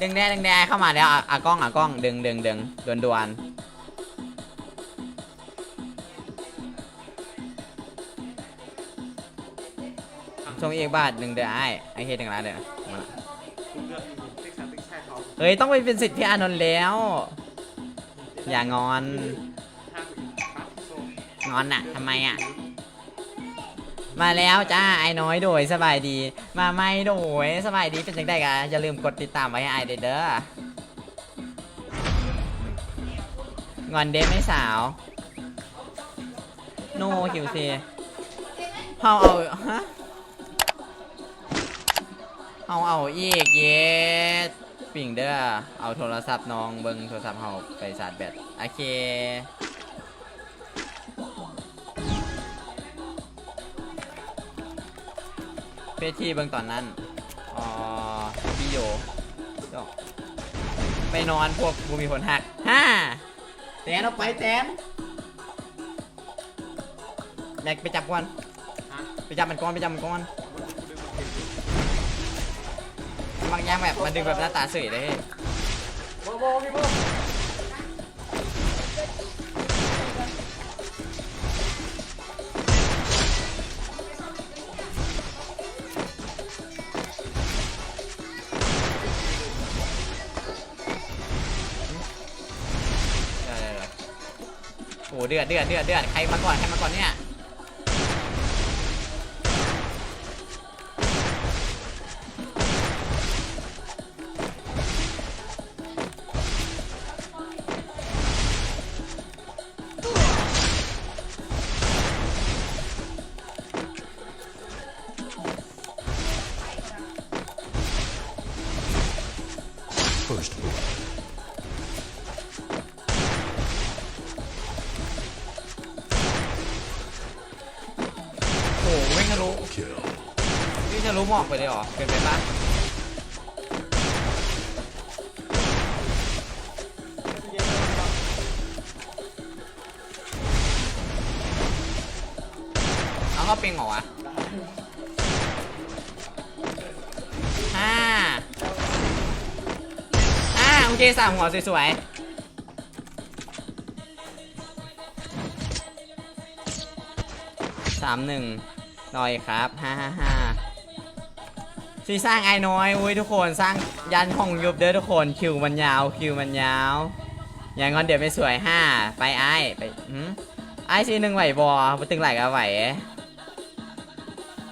ดึงแน่ดึงแน่เข้ามาแล้วอะอะกล้องอะกล้องดึงดึงดึงดวนดวนชงอีกบาทหนึ่งเดือนไอ้ไอ้เฮ็ดหนึ่งล้านเดือนมาละเลือเฮ้ยต้องไปเป็นสิทธิ์พี่อานนท์แล้ว อย่างอน งอนอะทำไมอะ มาแล้วจ้าไอ้น้อยโดยสบายดี มาไม่โดยสบายดีเป็นจังได้กะอย่าลืมกดติดตามไว้ให้ไอเด้อเด้องอนเดฟไม่สาวโนคิวซีเฮาเอาฮะเฮาเอาอีกเย็ดปิ่งเด้อเอาโทรศัพท์น้องเบิงโทรศัพท์เฮาไปชาร์จแบตโอเค เพจที่เบื้องตอนนั้นอ๋อพี่โยก็ไปนอนพวกบูมีผลหักฮ่าแตนเอาไปแตนแลกไปจับก่อนฮะไปจับมันก่อนไปจับมันก่อนดึงมาเก็บบางอย่างแบบมันดึงแบบหน้าตาสวยเลยเฮ้ยโบโบพี่โบ เดือดเดือดเดือดเดือดใครมาก่อนใครมาก่อนเนี่ย ลุหมอกไปเลยเหรอเกินไปปะเอาเข้าปิงเหรอวะห้าห้าโอเคสามหัวสวยๆสามหนึ่งหน่อยครับ ห้าห้าห้า ซีสร้างไอ้น้อยอุ้ยทุกคนสร้างยันห้องยุบเด้อทุกคนคิวมันยาวคิวมันยาว อย่างงอนเดี๋ยวไม่สวยห้าไปไอ้ไปหืมไอ้ซีหนึ่งไหวบอมาตึงไหลก็ไหว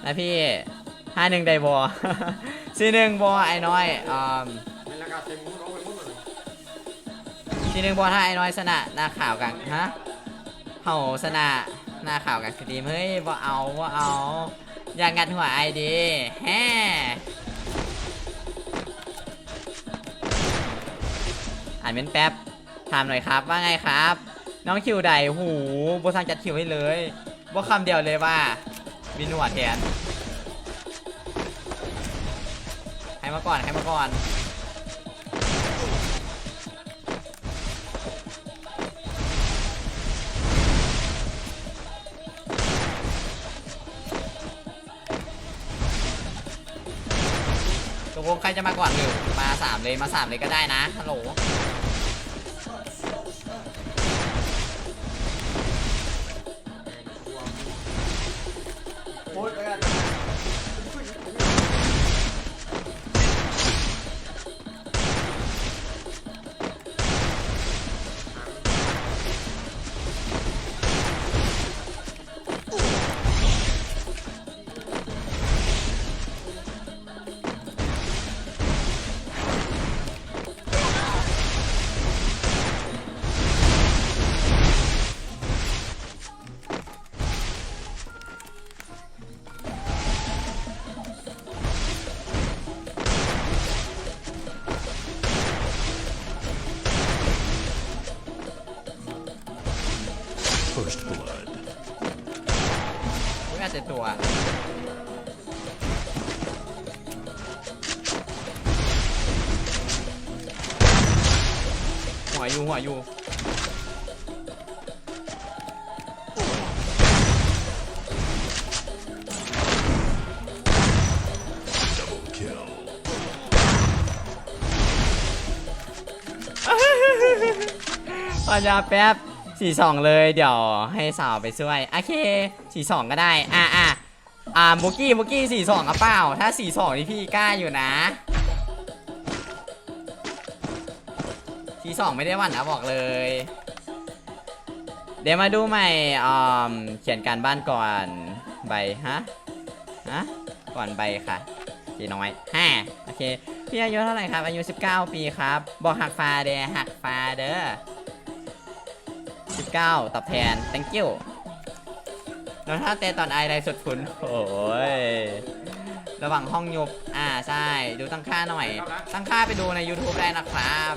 นะพี่ห้าหนึ่งได้บอซีหนึ่งบอไอ้น้อยอ่าในราคาเต็มมุ้งร้องไปมุ้งเลยทีหนึ่งบอถ้าไอ้น้อยชนะหน้าข่าวกันฮะเฮาชนะหน้าข่าวกันสตรีมเฮ้ยบ่เอาบ่เอา อย่างงันหัวไอดีแฮ่อ่านเป็นแป๊บถามหน่อยครับว่าไงครับ น้องคิวใดหูบสังจัดคิวให้เลยบ่คำเดียวเลยว่ามีหนวดแทนให้มาก่อนให้มาก่อน งใครจะมาก่อนหรือมาสามเลยมาสามเลยก็ได้นะฮัลโหล วอยู่ปัญญาแป๊บสี่สองเลยเดี๋ยวให้สาวไปช่วยโอเคสี่สองก็ได้ อะอะอ่ามุกี้มุกี้สี่สองอะเปล่า ถ้าสี่สองนี่พี่กล้าอยู่นะ สี่สองไม่ได้วันนะบอกเลย เดี๋ยวมาดูใหม่อ่าเขียนการบ้านก่อนใบฮะฮะก่อนใบค่ะพี่น้อยห้าโอเคพี่อายุเท่าไหร่ครับ อายุ 19 ปีครับ บอกหักฟ้าเด้หักฟ้าเด้อ19ตอบแทน thank you แล้วถ้าเตะตอนไอไรสุดคุณโอ้ยระหว่างห้องยุบ อ่า ใช่ ดูตั้งค่าหน่อย ตั้งค่าไปดูใน YouTube ได้นะครับ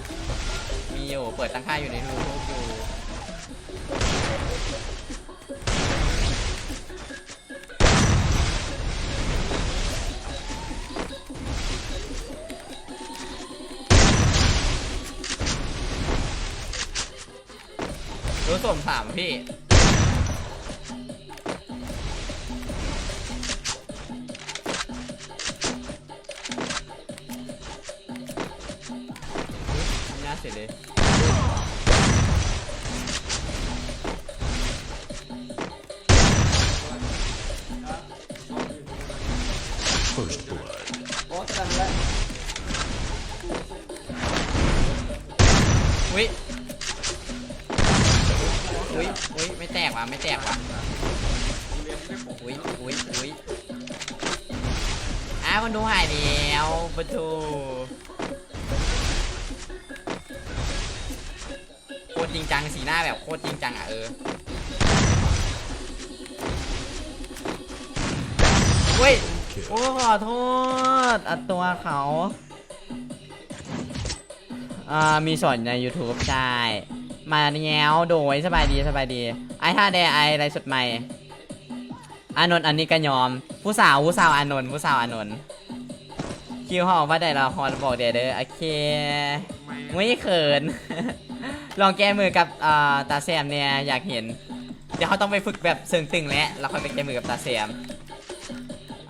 อยู่ เปิดตั้งค่าอยู่ในรูปอยู่ รู้สมสามพี่ First blood. โอ้จันแล้วอุ้ยอุ้ยอุ้ยไม่แตกว่ะไม่แตกว่ะอุ้ยอุ้ยอุ้ยอ้าวมันดูหายแล้วประตู จริงจังสีหน้าแบบโคตรจริงจังอะเออเว้ยโอ้ขอโทษ อัดตัวเขา อ่า มีสอนใน YouTube ใช่ มาแง้วโดยสบายดีสบายดี ไอ้ท่าแดไออะไรสุดใหม่ อานนท์อันนี้ก็ยอม ผู้สาวผู้สาวอานนท์ผู้สาวอานนท์คิวหอว่าได้ละครบอกเดี๋ยวเด้อโอเคไม่ไม่เขิน ลองแก้มือกับอ่าตาแซมเนี่ยอยากเห็น เดี๋ยวเขาต้องไปฝึกแบบเซิงตึงแล้วแล้วค่อยไปแก้มือกับตาแซม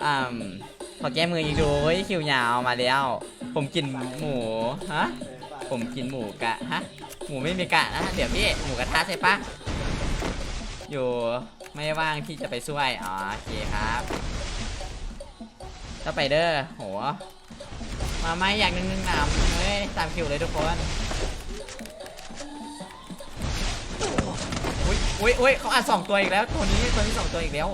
อ่าขอแก้มืออีกดูเฮ้ยคิวยาวมาแล้ว ผมกินหมูฮะผมกินหมูกะฮะหมูไม่มีกะนะเดี๋ยวพี่หมูกระทะใช่ปะอยู่ไม่ว่างที่จะไปช่วยอ๋อโอเคครับก็ไปเด้อโหมาไหมอยากนึ่งนึ่งหนามเฮ้ยตามคิวเลยทุกคน อุ้ยอุ้ยอุ้ยเขาอัดสองตัวอีกแล้ว ตัวนี้ตัวนี้สองตัวอีกแล้ว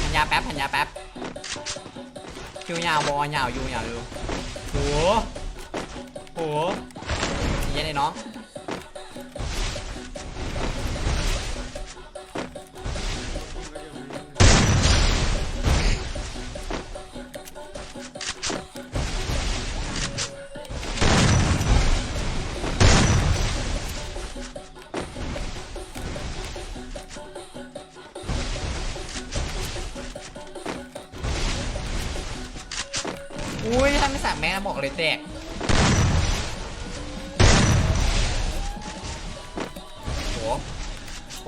หันยาแป๊บพันยาแป๊บคิวยาวบอยาวอยูยาวอยูโหโห ของแม่งบอกเลยแตกโหโห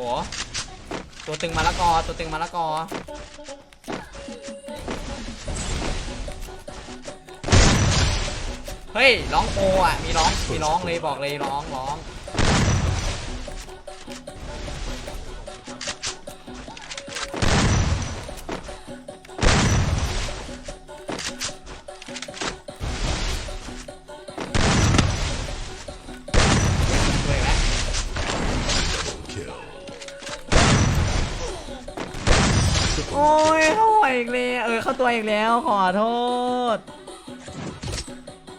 ตัวตึงมาละกอตัวตึงมาละกอเฮ้ยร้องโปอะมีร้องมีร้องเลยบอกเลยร้องร้อง ตัวอีกแล้วขอโทษ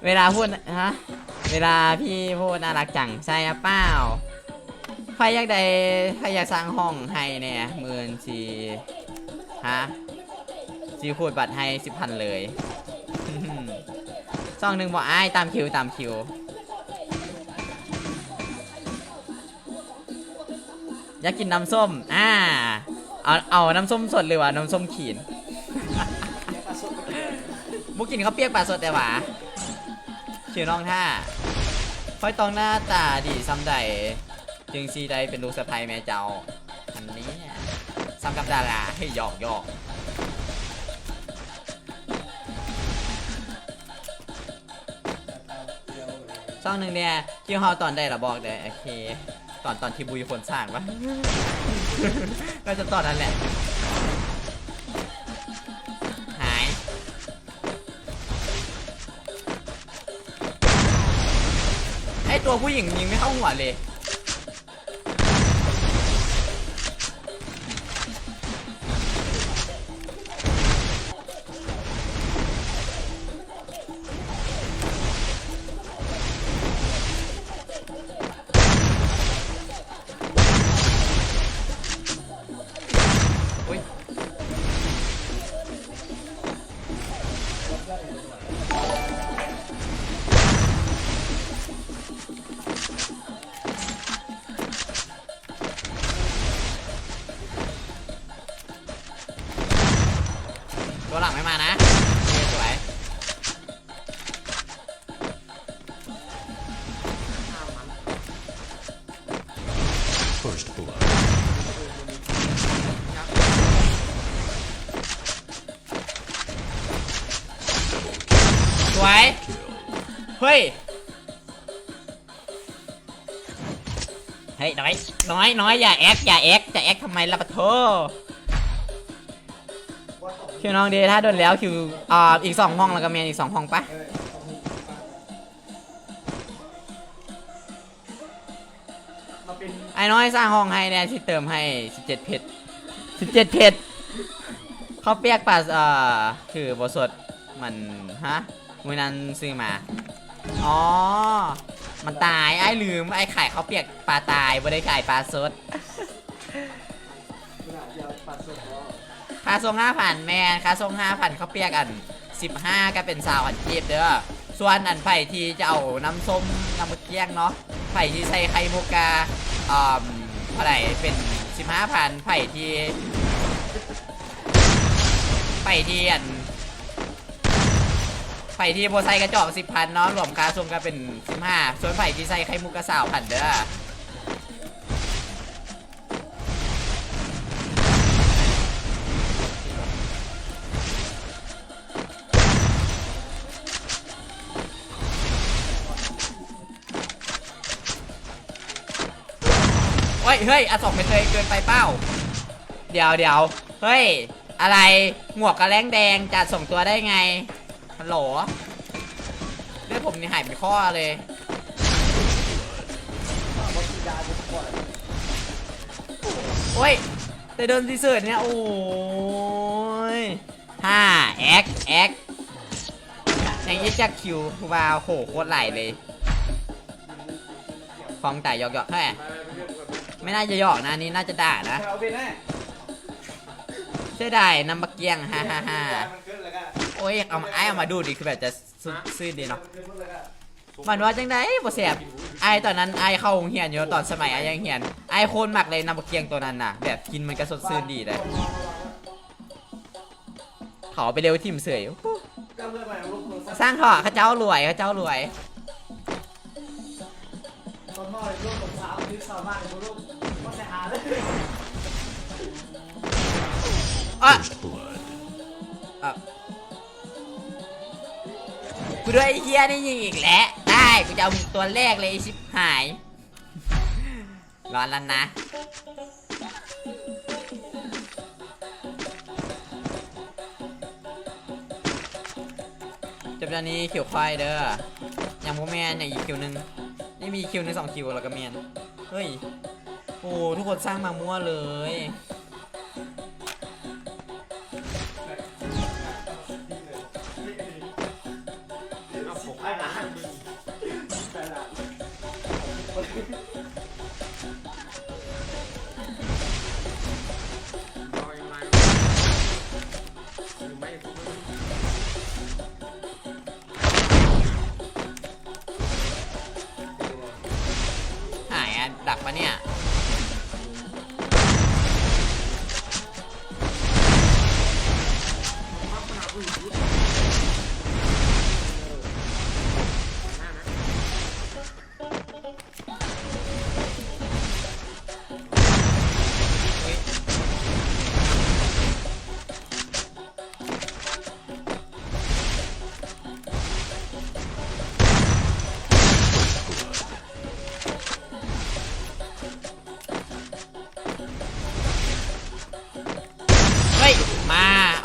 เวลาพูดฮะเวลาพี่พูดน่ารักจังใช่เปล่าใครอยากได้ใครอยากสร้างห้องให้เนี่ยหมื่นสี่ฮะซีพูดบัตรให้สิบพันเลยซองหนึ่งบอกไอ้ายตามคิวตามคิว อยากกินน้ำส้ม อ่า เอา เอา น้ำส้มสดเลยว่ะน้ำส้มขีน บุกินเขาวเปียกปลาสดแต่หว่าชื่อน้องท่าค่อยตองหน้าตาดีซ้ำใดจึงซีใดเป็นลูกสะใภ้แม่เจ้าอันนี้เนี่ยซ้ำกับดาราให้หยอกหยอกช่องหนึ่งเนี่ยคิวเฮาตอนได้ละบอกเด้โอเค ตอนตอนที่บุยคนสร้างปะก็จะตอนนั้นแหละ ตัวผู้หญิงยิงไม่เข้าหัวเลย ตัวหลังไม่มานะโอเคสวย First blood. สวย เฮ้ย เฮ้ย น้อย น้อย น้อย อย่าแอค อย่าแอค จะแอคทำไมล่ะปะโถ คิวน้องเดย์ถ้าโดนแล้วคิวอ่าอีกสองห้องแล้วก็เมียนอีกสองห้องปะไอ้น้อยสร้างห้องให้แน่ที่เติมให้17เพชร17เพชรเขาเปียกปลาอ่อคือบทสดมันฮะมือนั้นซื้อมาอ๋อมันตายไอ้ลืมไอ้ไข่เขาเปียกปลาตายไม่ได้ไข่ปลาสด ค่าส่งห้าพันแมนค่าส่งห้าพันเขาเปียกอันสิบห้าก็เป็นสาวอันเจ็บเด้อส่วนอันไผ่ที่จะเอาน้ำส้มน้ำมะเกี้ยงเนาะไผ่ที่ใส่ไข่มุกกาอ่าเท่าไรเป็นสิบห้าพันไผ่ที่ไผ่ที่อันไผ่ที่โบไซกระจอกสิบพันเนาะรวมค่าส่งก็เป็นสิบห้าส่วนไผ่ที่ใส่ไข่มุกกาสาวพันเด้อ ฮ้ยเฮ้ยอะสองไม่เคยเกินไปเป้า เดี๋ยวเดี๋ยวเฮ้ย อะไรหมวกกระแลงแดงจะส่งตัวได้ไงฮัลโหลเลือดผมนี่หายไปข้อเลยโอ้ยแต่โดนดีเซิร์ตเนี่ย โอ้ยห้าแอ็กแอ็กอย่างนี้จะคิววาวโหโคตรไหลเลยฟองจ่ยหยอกๆเท่ ไหร่มาไปเพื่อนก่อนไม่น่าจะหยอกนะอันนี้น่าจะด่านะเอาเป็นแน่เสียดายน้ำบักเกียงฮ่าฮ่าฮ่ามันขึ้นเลยกันโอ้ยเอามาไอ้เอามาดูดิคือแบบจะซุซื่อดีเนาะมันขึ้นเลยกันมันว่าจังไดบ่แสบไอ้ตอนนั้นไอ้เข้าโรงเรียนอยู่ตอนสมัยไอ้ยังเรียนไอ้โคนมักเลยน้ำบักเกียงตัวนั้นน่ะ แบบกินมันก็สดชื่นดีเลยเขาไปเร็วทิมเสยก็เพื่อนมาลูกโทรศัพท์สร้างเถอะเขาเจ้ารวยเขาเจ้ารวย ตอนน้อยลูกผมสาวยึดสาวมากเล First blood. อะกูด้วยไอ้เฮียนี่ยิงอีกแล้วได้กูจะเอามึงตัวแรกเลยไอ้ชิบหาย ร้อนแล้วนะ จบตอนนี้คิวควายเด้อยังโมแมนอย่างอีกคิวหนึ่งนี่มีคิวหนึ่งสองคิวแล้วก็แมนเฮ้ย โอ้ ทุกคนสร้างมามั่วเลย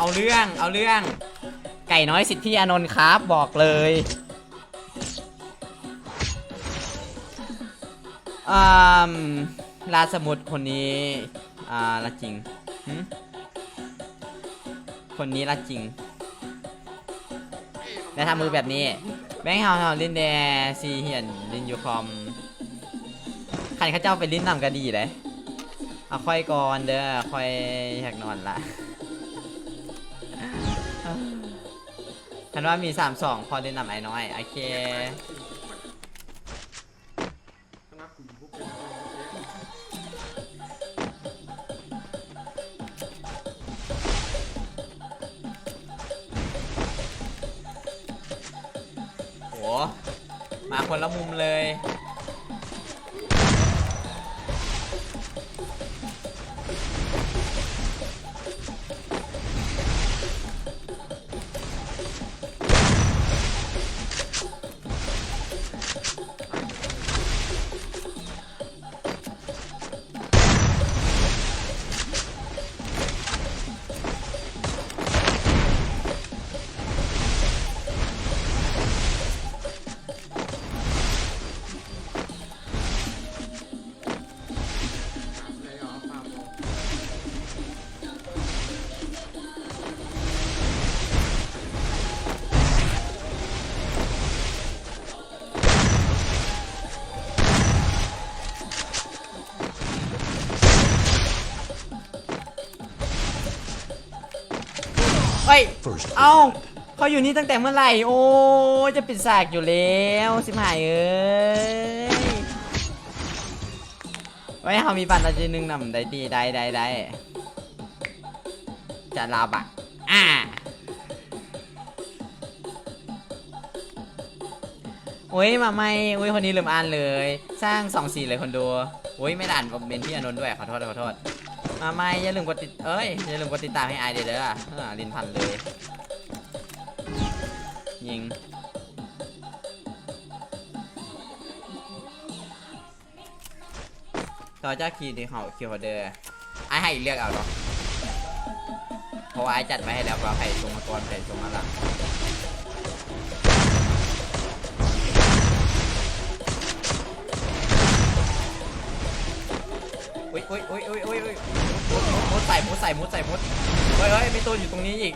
เอาเรื่องเอาเรื่อง ไก่น้อยสิทธิอานนท์ครับบอกเลยอ่าลาสมุดคนนี้อ่าละจริงคนนี้ละจริงแล้วทำมือแบบนี้ แบงค์เฮาเฮาลินแดซีเหียนลินยูคอมขันข้าเจ้าไปลิ้นนำก็ดีเลยเอาค่อยก่อนเด้อค่อยอยากนอนละ ฉันว่ามี3 2พอเล่นนำไอ้น้อยโอเค โห มาคนละมุมเลย เอ้าเขาอยู่นี่ตั้งแต่เมื่อไหร่ โอ้จะปิดสากอยู่แล้วสิบหายเอ้ยไว้เขามีปันอาจีหนึ่งนำได้ดีได้ได้ได้จะลาบะอ่าโอ้ยมาไม่โอ้ยคนนี้ลืมอ่านเลย สร้างสองสี่เลยคนดูโอ้ยไม่ได้อ่านคอมเมนต์พี่อานนท์ด้วยขอโทษขอโทษมาไม่อย่าลืมกดติดเอ้ยอย่าลืมกดติดตามให้อายเด้อเด้อเออลินพันเลย ยิง ต่อจากคีย์ที่เขาคิวเขาเดอร์ไอ้ให้เลือกเอาหรอเพราะว่าไอ้จัดไว้ให้แล้วว่าใครส่งมาก่อนใครส่งมาหลังอุ้ยอุ้ยอุ้ยอุ้ยอุ้ยอุ้ยมุดมุดมุดใส่มุดใส่มุดใส่มุดเฮ้ยเฮ้ยมีตัวอยู่ตรงนี้อีก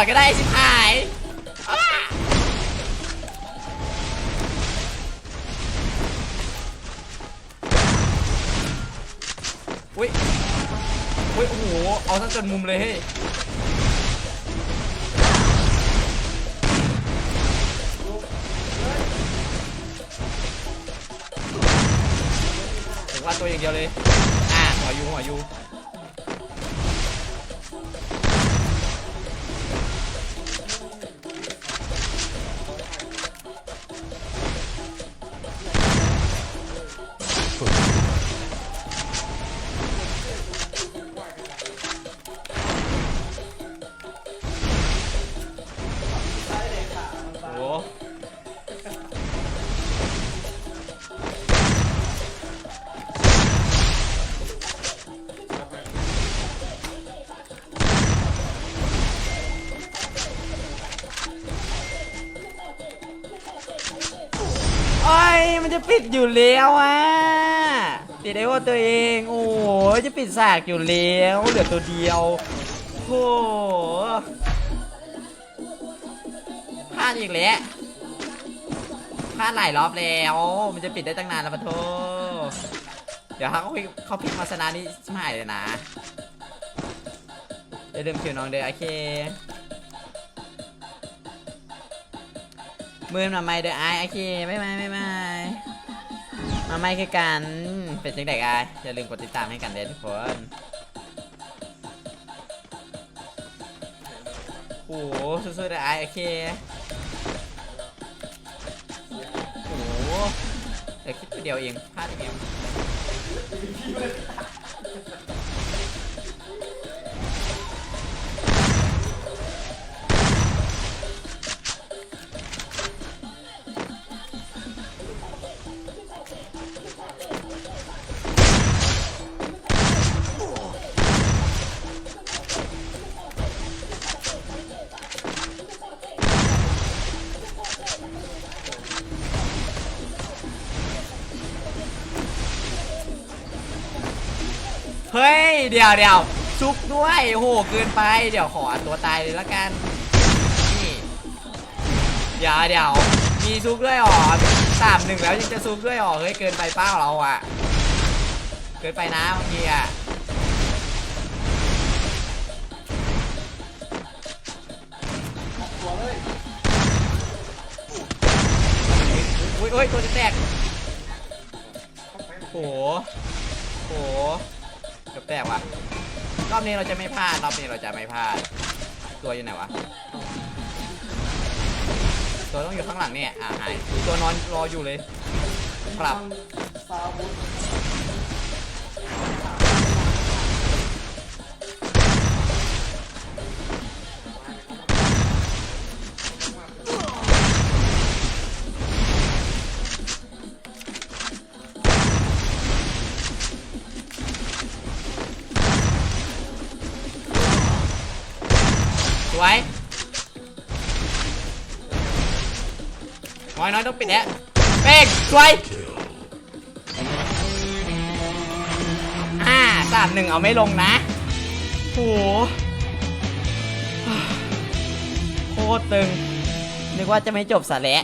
ก่อนก็ได้สิหายอุ้ยอุ้ยโอ้โห เอาทั้งจนมุมเลยเฮ้ยผมว่าตัวอย่างเดียวเลย อ่าหัวยูหัวยู จะปิดอยู่แล้วอะติดไอ้ว่าตัวเอง โอ้โหจะปิดสากอยู่แล้วเหลือตัวเดียวโอ้พลาดอีกแล้วพลาดหลายรอบแล้ว มันจะปิดได้ตั้งนานแล้วปะโทเดี๋ยวเขาเขาพิกมาสนานี่ชิบหายเลยนะอย่าลืมคิวน้องเด้อโอเคมือมาไม่เด้อไอายโอเคไม่ไม่ไม่ไม่ มาไม่คือกันเป็นจังเด็กายอย่าลืมกดติดตามให้กันเด้อทุกคนโอ้โหสู้ๆเด้อไอโอเคโอ้โหเดี๋ยวคิดตัวเดียวเองพลาดเอง เดี๋ยวเดี๋ยวซุกด้วยโอ้โหเกินไป เดี๋ยวขอตัวตายเลยละกันนี่เดี๋ยวเดี๋ยวมีซุกด้วยเหรอสามหนึ่งแล้วยังจะซุกด้วยเหรอเฮ้ยเกินไปเป้าเราอะเกินไปนะบางทีอะตัวเลยอุ้ยอุ้ยตัวจะแตกโหโห เกือบแตกวะรอบนี้เราจะไม่พลาดรอบนี้เราจะไม่พลาด ตัวอยู่ไหนวะตัวต้องอยู่ข้างหลังเนี่ยอ่าหายตัวนอนรออยู่เลยครับซาบุ น้อยต้องปิดแล้วเป้งสวยอ่าสามหนึ่งเอาไม่ลงนะโหโคตรตึงนึกว่าจะไม่จบสะแล้ว